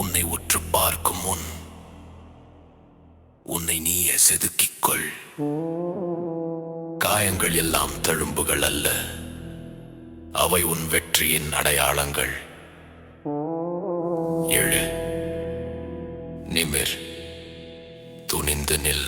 உன்னை உற்று பார்க்கும் முன் உன்னை நீயே செதுக்கிக் கொள் காயங்கள் எல்லாம் தழும்புகள் அல்ல. அவை உன் வெற்றியின் அடையாளங்கள். எழு நிமிர் துணிந்து நில்.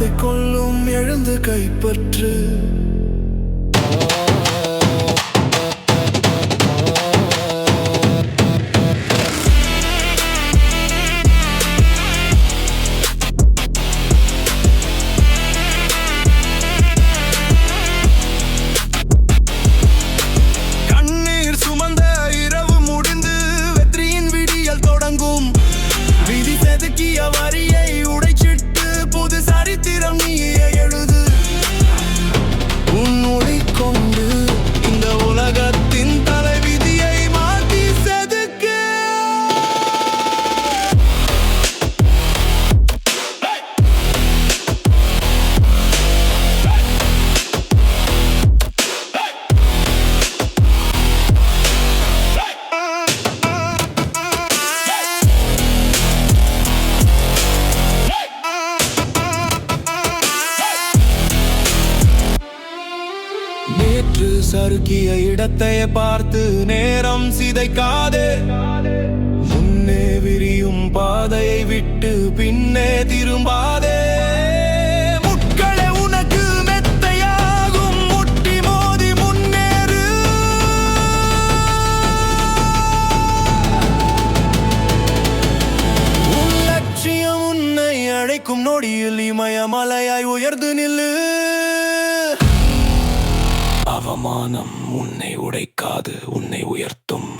காலத்தை கொள்ளும் எழுந்து கைப்பற்று. சறுக்கிய இடத்தை பார்த்து நேரம் சிதைக்காதே. முன்னே விரியும் பாதையை விட்டு பின்னே திரும்பாதே. அழைக்கும் நொடியில் இமயமலையாய் உயர்ந்து நில்லு. அவமானம் உன்னை உடைக்காது உன்னை உயர்த்தும்.